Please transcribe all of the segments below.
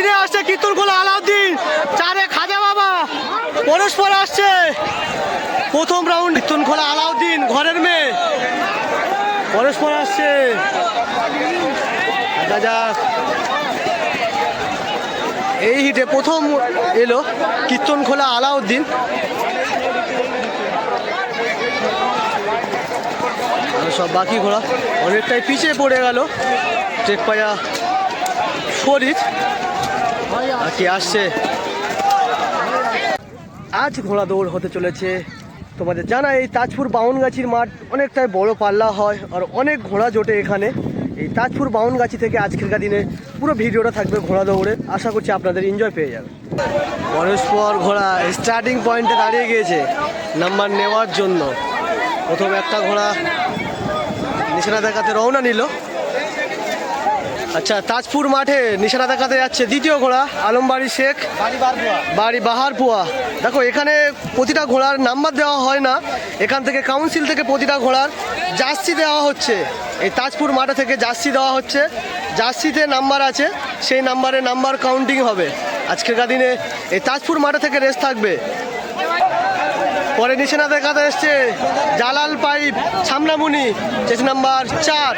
তিনে আসছে কীর্তনখোলা আলাউদ্দিন। চারে খাজা বাবা। পরস্পর আসছে। প্রথম রাউন্ড কীর্তনখোলা আলাউদ্দিন, ঘরের মেয়ে। পরস্পর আসছে। এই হিটে প্রথম এলো কীর্তনখোলা আলাউদ্দিন। সব বাকি ঘোড়া। অনেকটাই পিছিয়ে পড়ে গেল। টেক পায়া শরীর কি আসছে? আজ ঘোড়া দৌড় হতে চলেছে। তোমাদের জানা এই তাজপুর বাউনগাছির মাঠ অনেকটাই বড় পাল্লা হয় আর অনেক ঘোড়া জোটে এখানে। এই তাজপুর বাউনগাছি থেকে আজকেরকার দিনে পুরো ভিডিওটা থাকবে ঘোড়া দৌড়ে। আশা করছি আপনাদের এনজয় পেয়ে যাবে। পরস্পর ঘোড়া স্টার্টিং পয়েন্টে দাঁড়িয়ে গিয়েছে নাম্বার নেওয়ার জন্য। প্রথম একটা ঘোড়া নিশানা দেখাতে রওনা নিল। আচ্ছা তাজপুর মাঠে নিশানা দেখাতে যাচ্ছে দ্বিতীয় ঘোড়া, আলমবাড়ি শেখ। বাড়ি বাহার বাহারপুয়া। দেখো, এখানে প্রতিটা ঘোড়ার নাম্বার দেওয়া হয় না। এখান থেকে কাউন্সিল থেকে প্রতিটা ঘোড়ার জার্সি দেওয়া হচ্ছে। এই তাজপুর মাঠে থেকে জার্সি দেওয়া হচ্ছে। জার্সিতে নাম্বার আছে, সেই নাম্বারে নাম্বার কাউন্টিং হবে। আজকেরকার দিনে এই তাজপুর মাঠে থেকে রেস থাকবে। পরে নিশানা দেখাতে এসছে জালাল পাইপ, ছামনামুনি চেস নাম্বার চার।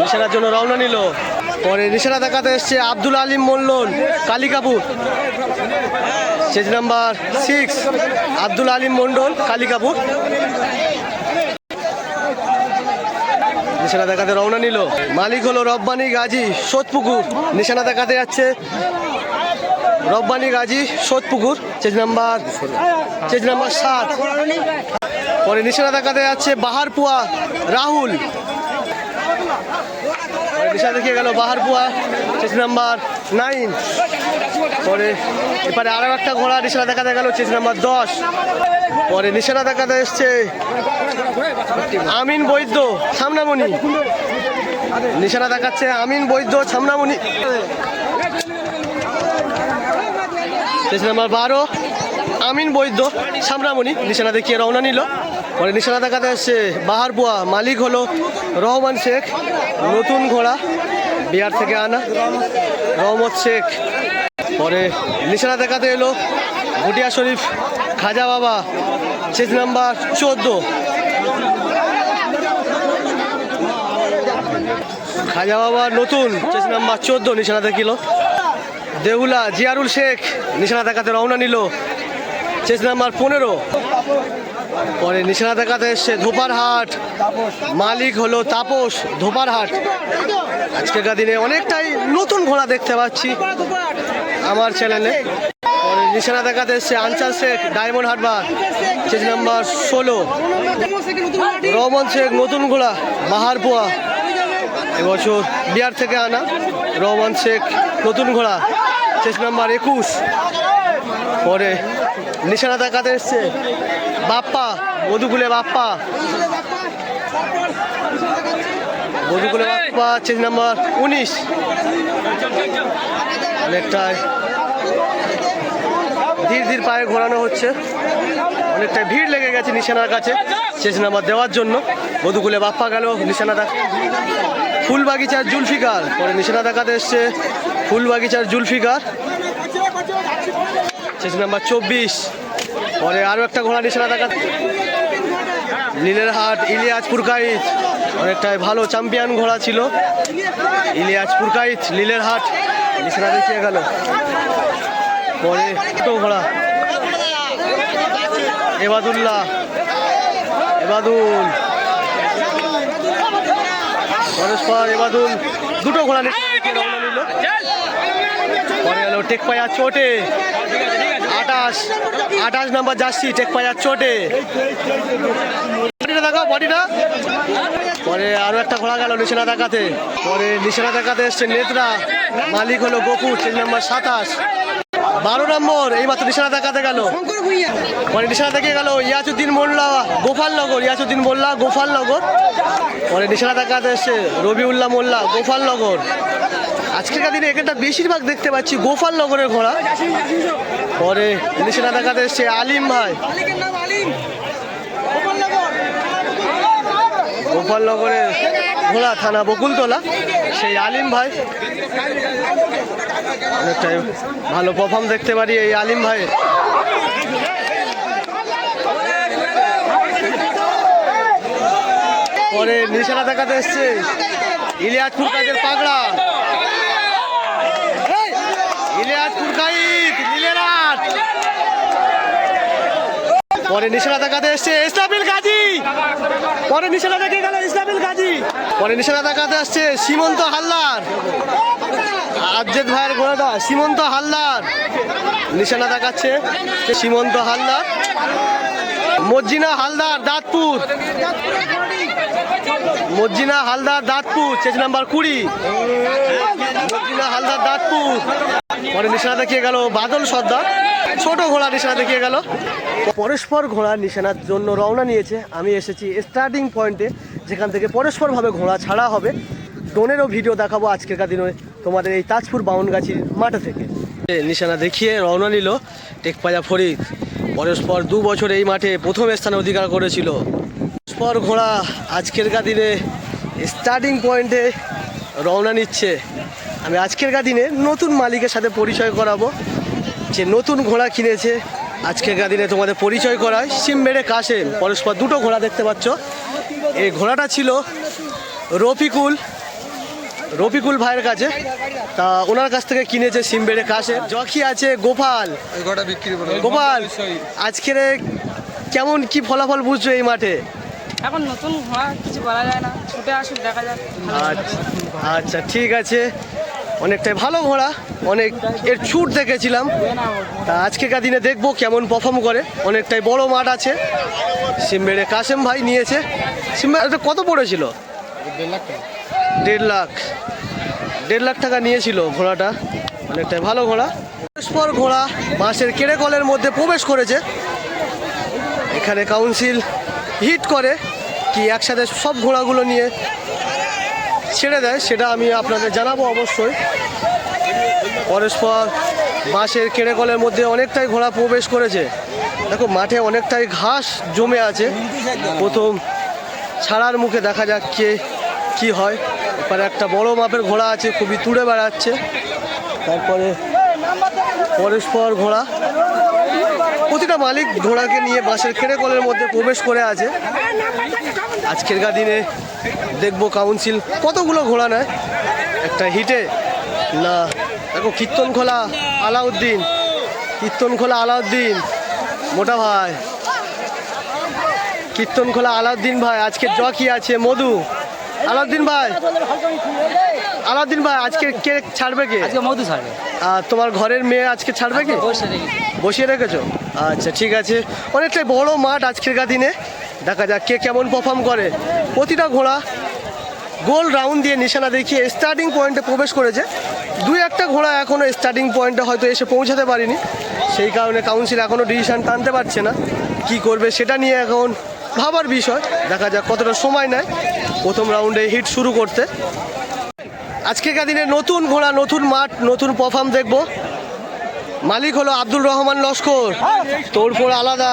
নিশানার জন্য রওনা নিল। পরে নিশানা দেখাতে এসছে Abdul Alim মোল্লন Kalikapur chest number six Abdul Alim Mondal Kalikapur নিশানা দেখাতে রওনা নিল। মালিক হলো রব্বানি গাজী সোদপুকুর। নিশানা দেখাতে যাচ্ছে Rabbani Gazi Sodpukur. Chest number chest number সাত। পরে নিশানা দেখাতে যাচ্ছে বাহারপুয়া রাহুল। নিশা দেখিয়ে গেল বাহারপুয়া চেস নাম্বার নাইন। পরে এবারে আরও একটা ঘোড়া নিশানা দেখাতে গেল চেস নাম্বার দশ। পরে নিশানা দেখাতে এসছে আমিন বৈদ্য সামনামণি নিশানা দেখাচ্ছে আমিন বৈদ্য সামনামণি চেস নাম্বার বারো। আমিন বৈদ্য, সামনামণি। নিশানা দেখিয়ে রওনা নিল? পরে নিশানা দেখাতে এসছে বাহারপুয়া মালিক হলো রহমান শেখ, নতুন ঘোড়া, বিহার থেকে আনা রহমত শেখ। পরে নিশানা দেখাতে এলো ভুটিয়া শরীফ, খাজা বাবা চেস নাম্বার চোদ্দ। খাজা বাবা নতুন চেস নাম্বার চোদ্দ, নিশানা দেখিল। দেউলা জিয়ারুল শেখ, নিশানা দেখাতে রওনা নিল চেস নাম্বার পনেরো। পরে নিশানা দেখাতে এসছে ধোপারহাট। মালিক হলো তাপস ধোপারহাট। আজকেরকার দিনে অনেকটাই নতুন ঘোড়া দেখতে পাচ্ছি আমার চ্যানেলে। পরে নিশানা দেখাতে এসছে আনসার শেখ ডায়মন্ড হারবার। চেজ নাম্বার ষোলো। রহমান শেখ নতুন ঘোড়া, বাহারপুয়া। এবছর বিহার থেকে আনা রহমান শেখ নতুন ঘোড়া। চেস নাম্বার একুশ। পরে নিশানা দেখাতে এসছে। বাপ্পা, মধুকুলে বাপ্পা। মধুকুলে বাপ্পা, চেঞ্জ নাম্বার উনিশ। অনেকটাই ধীর ধীর পায়ে ঘোরানো হচ্ছে। অনেকটাই ভিড় লেগে গেছে নিশানার কাছে। শেষ নাম্বার দেওয়ার জন্য মধুকুলে বাপ্পা গেল নিশানা দেখ ফুল বাগিচার জুলফিকার। পরে নিশানা দেখাতে এসছে ফুল বাগিচার জুলফিকার। শেষ নাম্বার চব্বিশ। পরে আরও একটা ঘোড়া নিশানা দেখা নীলের হাট ইলিয়াজ পুরকাইত। অনেকটাই ভালো চ্যাম্পিয়ন ঘোড়া ছিল। ইলিয়াজ পুরকাইত নীলের হাট নিশানা দেখিয়ে গেল। পরে ঘোড়া। এবাদুল্লাহ। এবাদুল। পরস্পর এবাদুল। দুটো ঘোড়া নিশানা রওনা নিল পরে গেল টেক পায়া চোটে। আঠাশ আঠাশ নাম্বার যাচ্ছি টেক পায়ার চোটে বডিটা বডিটা। পরে আরও একটা ঘোড়া গেল নিশানা দেখাতে। পরে নিশানা দেখাতে এসছে নেত্রা। মালিক হলো গোপুর চেক নাম্বার সাতাশ। বারো নম্বর এই মাত্র নিশানা দেখাতে গেল। পরে নিশানা দেখে গেল ইয়াসুদ্দিন মোল্লা, গোপালনগর। ইয়াসুদ্দিন মোল্লা, গোপালনগর। পরে নিশানা দেখাতে এসছে রবিউল্লাহ মোল্লা, গোপালনগর। আজকেরকার দিনে এখানটা বেশিরভাগ দেখতে পাচ্ছি গোপালনগরের ঘোড়া। পরে নিশানা দেখাতে এসছে আলিম ভাই। গোপালনগরের ঘোড়া থানা বকুলতলা। সেই আলিম ভাই। অনেকটাই ভালো পারফর্ম দেখতে পারি এই আলিম ভাই। পরে নিশানা দেখাতে এসছে ইলিয়াসপুর কাজের পাগড়া। পরে নিশানা দেখাতে এসছে ইসলামিল গাজী। পরে নিশানা দেখে গেল? ইসলামিল গাজী। পরে নিশানা দেখাতে আসছে সীমন্ত হালদার। আজ্জেদ ভাইয়ের ঘোড়াটা সীমন্ত হালদার। নিশানা দেখাচ্ছে সীমন্ত হালদার। মজ্জিনা হালদার, দাঁতপুর। মজ্জিনা হালদার, দাঁতপুর। চেজ নাম্বার কুড়ি। মজ্জিনা হালদার, দাঁতপুর। পরে নিশানা দেখিয়ে গেল? বাদল সর্দার। ছোট ঘোড়া নিশানা দেখিয়ে গেল? পরস্পর ঘোড়া নিশানার জন্য রওনা নিয়েছে। আমি এসেছি স্টার্টিং পয়েন্টে যেখান থেকে পরস্পরভাবে ঘোড়া ছাড়া হবে। ডোনেরও ভিডিও দেখাবো আজকের দিনে তোমাদের এই তাজপুর বাউনগাছির মাঠে থেকে। নিশানা দেখিয়ে রওনা নিল টেকপাজা ফরিদ। পরস্পর দু বছর এই মাঠে প্রথম স্থান অধিকার করেছিল। পরস্পর ঘোড়া আজকের দিনে স্টার্টিং পয়েন্টে রওনা নিচ্ছে। আমি আজকের দিনে নতুন মালিকের সাথে পরিচয় করাবো। যে নতুন ঘোড়া কিনেছে আজকের দিনে তোমাদের পরিচয় করায়। সিমবেড়ে কাশেম পরস্পর দুটো ঘোড়া দেখতে পাচ্ছ। এই ঘোড়াটা ছিল রফিকুল রফিকুল ভাইয়ের কাছে। তা ওনার কাছ থেকে কিনেছে সিমবেড়ে কাশেম জকি আছে গোপাল। গোপাল আজকের কেমন কি ফলাফল বুঝছ এই মাঠে? এখন নতুন ঘোড়া কিছু করা যায় না। ছুটে আসুক দেখা যাক। আচ্ছা আচ্ছা ঠিক আছে। অনেকটাই ভালো ঘোড়া, অনেক এর ছুট দেখেছিলাম। তা আজকেকার দিনে দেখব কেমন পারফর্ম করে। অনেকটাই বড় মাঠ আছে। সিমবেড়ে কাশেম ভাই নিয়েছে। সিমবে এটা কত পড়েছিল? দেড় লাখ। দেড় লাখ টাকা নিয়েছিল ঘোড়াটা। অনেকটাই ভালো ঘোড়া। পরস্পর ঘোড়া বাঁশের কেড়ে কলের মধ্যে প্রবেশ করেছে। এখানে কাউন্সিল হিট করে কি একসাথে সব ঘোড়াগুলো নিয়ে ছেড়ে দেয়, সেটা আমি আপনাদের জানাব অবশ্যই। পরস্পর বাঁশের কেড়ে কলের মধ্যে অনেকটাই ঘোড়া প্রবেশ করেছে। দেখো, মাঠে অনেকটাই ঘাস জমে আছে। প্রথম ছাড়ার মুখে দেখা যাক কে কি হয়। এবারে একটা বড় মাপের ঘোড়া আছে, খুবই তুড়ে বেড়াচ্ছে। তারপরে পরস্পর ঘোড়া প্রতিটা মালিক ঘোড়াকে নিয়ে বাঁশের খেড়ে কলের মধ্যে প্রবেশ করে আছে। আজকের দিনে দেখব কাউন্সিল কতগুলো ঘোড়া নেয়। একটা হিটে, না, দেখো কীর্তন খোলা আলাউদ্দিন, কীর্তন খোলা আলাউদ্দিন, মোটা ভাই। কীর্তন খোলা আলাউদ্দিন ভাই, আজকে জকি আছে, মধু। আলাউদ্দিন ভাই। আলাউদ্দিন ভাই আজকে কে ছাড়বে কে? আজকে মধু ছাড়বে। আর তোমার ঘরের মেয়ে আজকে ছাড়বে কি? বসে বসিয়ে রেখেছো? আচ্ছা ঠিক আছে। অনেকটাই বড় মাঠ আজকের দিনে। দেখা যাক কে কেমন পারফর্ম করে। প্রতিটা ঘোড়া গোল রাউন্ড দিয়ে নিশানা দেখিয়ে স্টার্টিং পয়েন্টে প্রবেশ করেছে। দুই একটা ঘোড়া এখনও স্টার্টিং পয়েন্টে হয়তো এসে পৌঁছাতে পারিনি। সেই কারণে কাউন্সিল এখনও ডিসিশান টানতে পারছে না। কি করবে সেটা নিয়ে এখন ভাবার বিষয়। দেখা যাক কতটা সময় নেয়। প্রথম রাউন্ডে হিট শুরু করতে। আজকেকার দিনে নতুন ঘোড়া, নতুন মাঠ, নতুন পারফর্ম দেখব। মালিক হলো আব্দুল রহমান লস্কর। তোরপর আলাদা।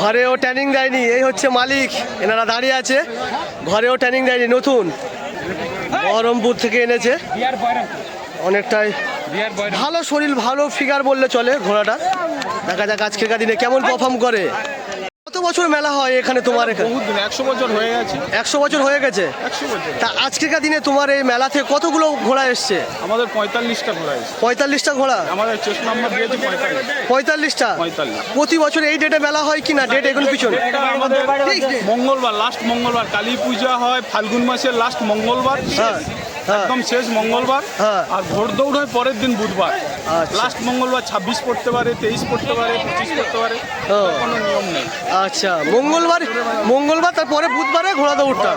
ঘরেও ট্যানিং দেয়নি, এই হচ্ছে মালিক। এনারা দাঁড়িয়ে আছে। ঘরেও ট্যানিং দেয়নি, নতুন। বহরমপুর থেকে এনেছে। অনেকটাই ভালো শরীর, ভালো ফিগার বললে চলে ঘোড়াটা। দেখা যাক আজকের দিনে কেমন পারফর্ম করে। কত বছর মেলা হয় এখানে তোমার এখানে? বহুত দিন একশো বছর হয়ে গেছে। একশো বছর হয়ে গেছে? একশো বছর। তা আজকের দিনে তোমার এই মেলাতে কতগুলো ঘোড়া এসছে? আমাদের পঁয়তাল্লিশটা ঘোড়া এসেছে। পঁয়তাল্লিশটা ঘোড়া? আমাদের চেস্ট নাম্বার দিয়েছে পঁয়তাল্লিশ। পঁয়তাল্লিশটা? পঁয়তাল্লিশ। প্রতি বছর এই ডেটে মেলা হয় কি না? ডেট এগুলো পিছনে? আমাদের মঙ্গলবার লাস্ট মঙ্গলবার। কালী পূজা হয় ফাল্গুন মাসের লাস্ট মঙ্গলবার। হ্যাঁ। একদম শেষ মঙ্গলবার হ্যাঁ। আর ভোট দৌড় হয় পরের দিন বুধবার। আচ্ছা। লাস্ট মঙ্গলবার ছাব্বিশ পড়তে পারে তেইশ পড়তে পারে পঁচিশ পড়তে পারে। কোনো নিয়ম নেই। আচ্ছা মঙ্গলবার মঙ্গলবার তারপরে বুধবারে ঘোড়া দৌড়টা।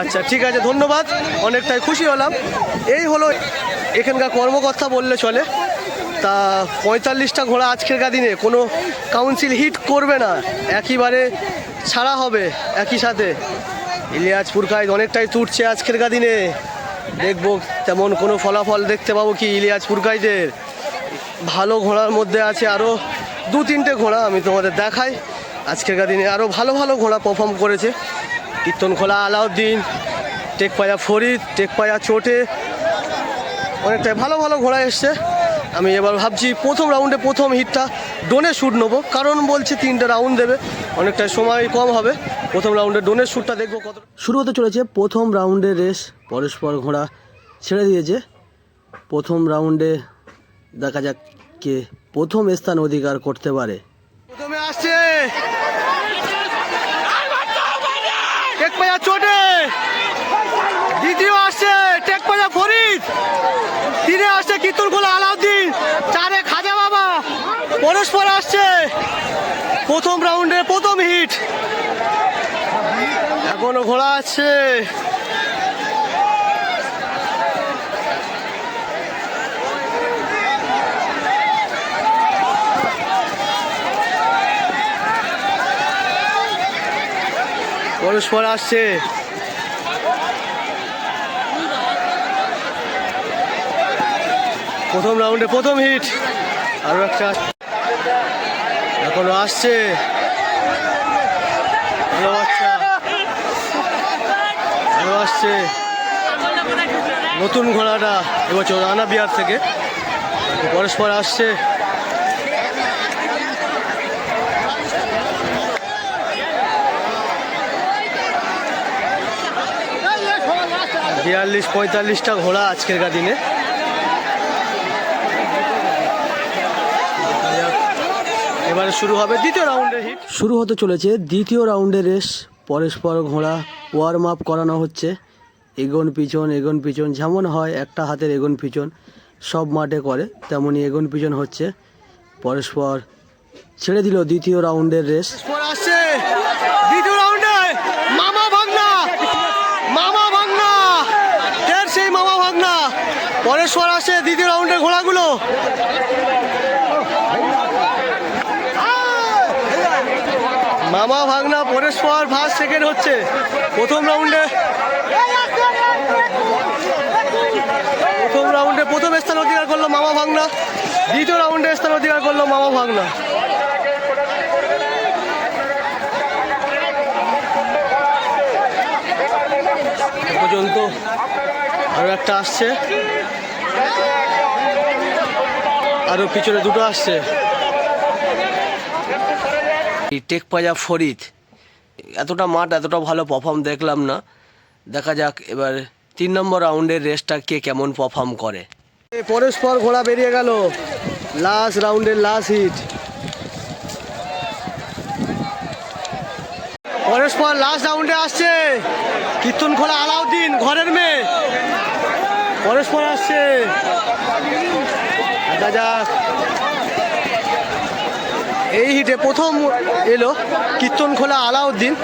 আচ্ছা ঠিক আছে ধন্যবাদ। অনেকটাই খুশি হলাম। এই হলো এখানকার কর্মকর্তা বললে চলে। তা পঁয়তাল্লিশটা ঘোড়া আজকের দিনে কোনো কাউন্সিল হিট করবে না। একইবারে ছাড়া হবে একই সাথে। ইলিয়াস পুরকায় অনেকটাই তুটছে আজকের দিনে। দেখব তেমন কোনো ফলাফল দেখতে পাবো কি ইলিয়াস পুরকাইদের ভালো ঘোড়ার মধ্যে আছে আরও দু তিনটে ঘোড়া আমি তোমাদের দেখাই। আজকের দিনে আরও ভালো ভালো ঘোড়া পারফর্ম করেছে। কীর্তন খোলা আলাউদ্দিন, টেকপায়া ফরিদ, টেকপায়া চোটে। অনেকটাই ভালো ভালো ঘোড়া এসছে। আমি এবার ভাবছি প্রথম রাউন্ডে প্রথম হিটটা ডোনে শ্যুট নেব। কারণ বলছে তিনটে রাউন্ড দেবে। অনেকটা সময় কম হবে। প্রথম রাউন্ডে ডোনের শ্যুটটা দেখব কত শুরু হতে চলেছে প্রথম রাউন্ডের রেস পরস্পর ঘোড়া ছেড়ে দিয়েছে। প্রথম রাউন্ডে দেখা যাক কে প্রথম স্থান অধিকার করতে পারে। প্রথমে আসছে। টেকপায়া চোটে। দ্বিতীয় আসছে। টেকপায়া ফরিদ। তিনে আসছে কীর্তনখোলা আলাউদ্দিন চারে খাজা বাবা পরস্পর আসছে প্রথম রাউন্ডে প্রথম হিট। এখনও ঘোড়া আছে। পরস্পর আসছে। প্রথম রাউন্ডে প্রথম হিট। আরও একটা এখনও আসছে। ভালো বাচ্চা। ভালো আসছে। নতুন ঘোড়াটা এবছর রানা বিহার থেকে। পরস্পর আসছে। বিয়াল্লিশ পঁয়তাল্লিশটা ঘোড়া আজকের দিনে। এবারে শুরু হবে দ্বিতীয় রাউন্ডের হিট। শুরু হতে চলেছে দ্বিতীয় রাউন্ডের রেস। পরস্পর ঘোড়া ওয়ার্ম আপ করানো হচ্ছে। এগোন পিছন এগোন পিছন যেমন হয় একটা হাতের এগোন পিছন সব মাঠে করে তেমনই এগোন পিছন হচ্ছে। পরস্পর ছেড়ে দিল দ্বিতীয় রাউন্ডের রেস। আসছে। দ্বিতীয় রাউন্ডে মামা ভাগনা মামা ভাগনা সেই মামা ভাগনা? পরেশ্বর আসে দ্বিতীয় রাউন্ডের ঘোড়াগুলো মামা ভাগনা পরেশ্বর ফার্স্ট সেকেন্ড হচ্ছে। প্রথম রাউন্ডে প্রথম রাউন্ডে প্রথম স্থান অধিকার করল মামা ভাগনা দ্বিতীয় রাউন্ডে স্থান অধিকার করল মামা ভাগনা পর্যন্ত আরও একটা আসছে। আরও পিছনে দুটো আসছে। টেক পাজা ফরিদ। এতটা মাঠ, এতটা ভালো পারফর্ম দেখলাম না। দেখা যাক এবার তিন নম্বর রাউন্ডের রেসটা কে কেমন পারফর্ম করে। পরস্পর ঘোড়া বেরিয়ে গেল। লাস্ট রাউন্ডের লাস্ট হিট পরস্পর লাস্ট রাউন্ডে আসছে। কীর্তন খোলা আলাউদ্দিন, ঘরের মেয়ে। পরস্পর আসছে। দেখা যাক। এই হিটে প্রথম এলো কীর্তন খোলা আলাউদ্দিন।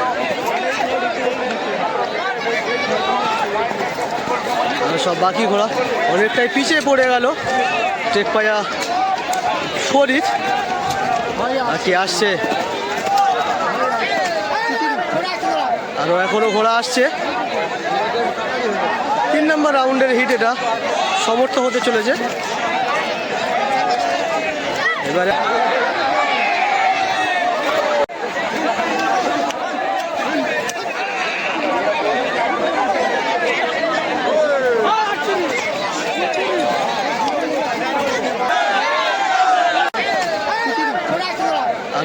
সব বাকি ঘোড়া অনেকটাই পিছিয়ে পড়ে গেল টেক পায়া ফরিদ আর কি আসছে? আরও এখনও ঘোড়া আসছে। তিন নম্বর রাউন্ডের হিট এটা। সমর্থ হতে চলেছে। এবারে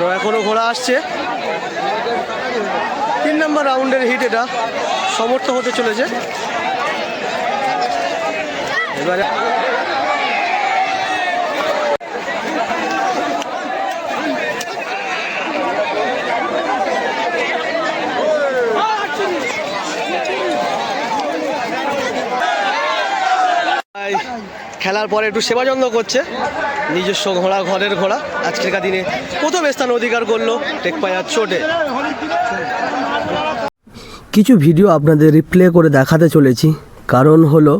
আরও এখনও ঘোড়া আসছে। তিন নম্বর রাউন্ডের হিট এটা। সমর্থ হতে চলেছে। এবারে খেলার পরে একটু সেবা যত্ন করছে। নিজস্ব ঘোড়া, ঘরের ঘোড়া। আজকের দিনে প্রথম স্থান অধিকার করল টেকপায়ার চোটে। কিছু ভিডিও আপনাদের রিপ্লে করে দেখাতে চলেছি। কারণ হলো,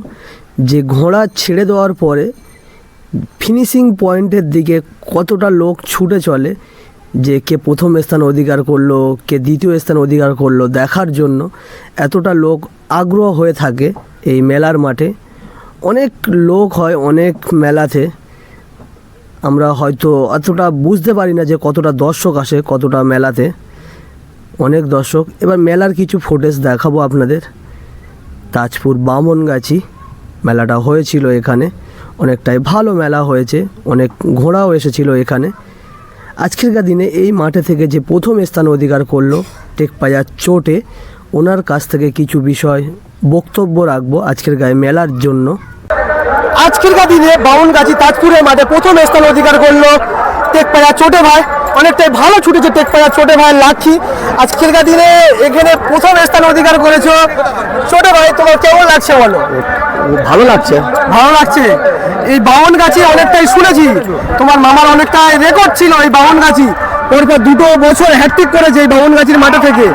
যে ঘোড়া ছেড়ে দেওয়ার পরে ফিনিশিং পয়েন্টের দিকে কতটা লোক ছুটে চলে, যে কে প্রথম স্থান অধিকার করল, কে দ্বিতীয় স্থান অধিকার করল দেখার জন্য এতটা লোক আগ্রহ হয়ে থাকে এই মেলার মাঠে। অনেক লোক হয় অনেক মেলাতে। আমরা হয়তো অতটা বুঝতে পারি না যে কতটা দর্শক আসে, কতটা মেলাতে। অনেক দর্শক। এবার মেলার কিছু ফুটেজ দেখাবো আপনাদের। তাজপুর বামনগাছি মেলাটা হয়েছিল এখানে। অনেকটাই ভালো মেলা হয়েছে। অনেক ঘোড়াও এসেছিল এখানে। আজকেরকার দিনে এই মাঠে থেকে যে প্রথম স্থান অধিকার করল টেকপাজার চোটে, ওনার কাছ থেকে কিছু বিষয় বক্তব্য রাখব আজকের গায়ে মেলার জন্য। আজকেরকার দিনে বাউনগাছি তাজপুরের মাঠে প্রথম স্থান অধিকার করল টেকপাজা চোটে ভাই। অনেকটাই ভালো ছুটেছে টেকপাজা চোটে ভাই লাচ্ছি আজকেরকার দিনে এখানে প্রথম স্থান অধিকার করেছ। ছোটে ভাই তোমার কেমন লাগছে বলো? ভালো লাগছে। ভালো লাগছে? এই বাউন গাছি অনেকটাই শুনেছি। তোমার মামার অনেকটাই রেকর্ড ছিল এই বাউন গাছি পরপর দুটো বছর হ্যাট্রিক করেছে এই বাউন গাছির মাঠে থেকে।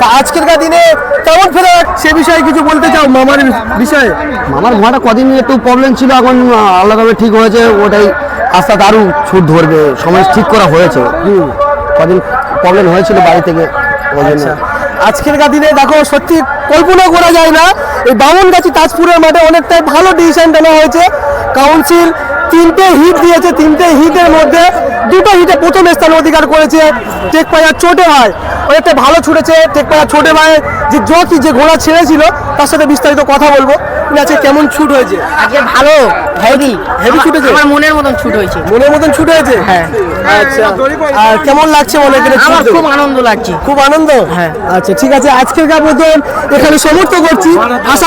তা আজকেরকার দিনে কেমন ফেরা সে বিষয়ে কিছু বলতে চাও মামার বিষয়ে? মামার ঘোড়াটা কদিন একটু প্রবলেম ছিল এখন আলাদাভাবে ঠিক হয়েছে ওটাই আস্তে আরও ছুট ধরবে সময় ঠিক করা হয়েছে। কদিন প্রবলেম হয়েছিল বাড়ি থেকে ওই জন্য। আচ্ছা। আজকেরকার দিনে দেখো সত্যি কল্পনা করা যায় না এই বামনগাছি তাজপুরের মাঠে অনেকটাই ভালো ডিসিশন নেওয়া হয়েছে। কাউন্সিল তিনটে হিট দিয়েছে তিনটে হিটের মধ্যে দুটো হিটে প্রথম স্থান অধিকার করেছে টেক পায়ার চোটে ভাই অনেকটা ভালো ছুটেছে টেক পায়ার ছোটে ভাই যে জকি যে ঘোড়া ছেড়েছিল তার সাথে বিস্তারিত কথা বলব। কেমন ছুট হয়েছে? আজকে ভালো হেভি Heavy ছুটেছে? আমার মনের মতন ছুট হয়েছে। মনের মতন ছুট হয়েছে? হ্যাঁ। আচ্ছা। আর কেমন লাগছে বলো এখানে আমার খুব আনন্দ লাগছে। খুব আনন্দ? হ্যাঁ। আচ্ছা ঠিক আছে। আজকের মতন এখানে সমর্থ করছি। আশা